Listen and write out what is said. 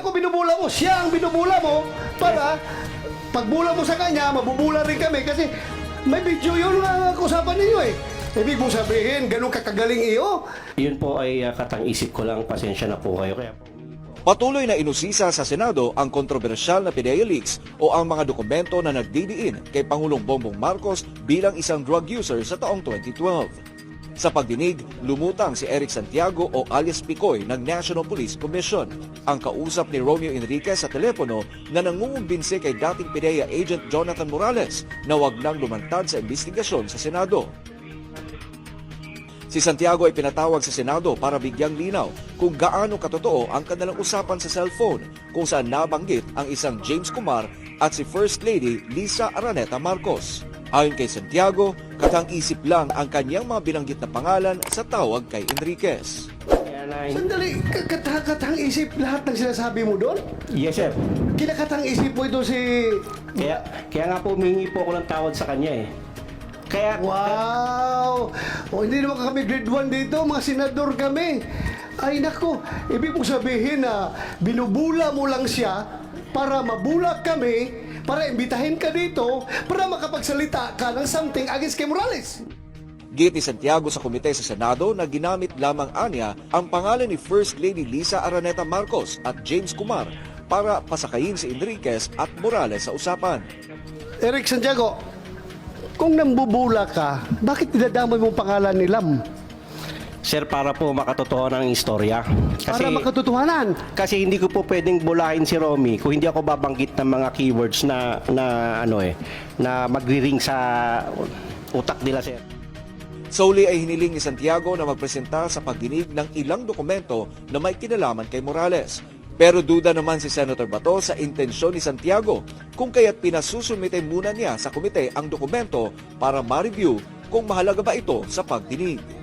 ako binubula mo, siya ang binubula mo para pagbula mo sa kanya, mabubula rin kami kasi may video yun na usapan ninyo eh. Ibig mong sabihin, ganun kakagaling iyo? Yun po ay uh, katang-isip ko lang. Pasensya na po kayo. Kaya po, Patuloy na inusisa sa Senado ang kontrobersyal na PDEA leaks o ang mga dokumento na nagdidiin kay Pangulong Bongbong Marcos bilang isang drug user sa taong 2012. Sa pagdinig, lumutang si Eric Santiago o alias Picoy ng National Police Commission. Ang kausap ni Romeo Enriquez sa telepono na nangungumbinsi kay dating PDEA agent Jonathan Morales na wag nang lumantad sa investigasyon sa Senado. Si Santiago ay pinatawag sa Senado para bigyang linaw kung gaano katotoo ang kanilang usapan sa cellphone kung saan nabanggit ang isang James Kumar at si First Lady Lisa Araneta Marcos. Ayon kay Santiago, katang-isip lang ang kanyang mga binanggit na pangalan sa tawag kay Enriquez. Sandali, ka- kata- katang isip lahat ng sinasabi mo doon? Yes, sir. Kinakatang isip mo ito si... Kaya, kaya nga po humingi po ako ng tawad sa kanya eh. Kaya, Wow! O hindi naman kami grade 1 dito, mga senador kami. Ay nako, ibig mong sabihin na binubula mo lang siya para mabula kami, para imbitahin ka dito, para makapagsalita ka ng something against kay Morales. Git ni Santiago sa komite sa Senado na ginamit lamang anya ang pangalan ni First Lady Lisa Araneta Marcos at James Kumar para pasakayin si Enriquez at Morales sa usapan. Eric Santiago, kung nambubula ka, bakit dinadamay mong pangalan ni Lam? Sir, para po makatotohanan ang istorya. Kasi, para makatotohanan. kasi hindi ko po pwedeng bulahin si Romy kung hindi ako babanggit ng mga keywords na, na ano eh, na magri-ring sa utak nila, sir. Soli ay hiniling ni Santiago na magpresenta sa pagdinig ng ilang dokumento na may kinalaman kay Morales. Pero duda naman si Senator Bato sa intensyon ni Santiago kung kaya't pinasusunmite muna niya sa komite ang dokumento para ma-review kung mahalaga ba ito sa pagdinig.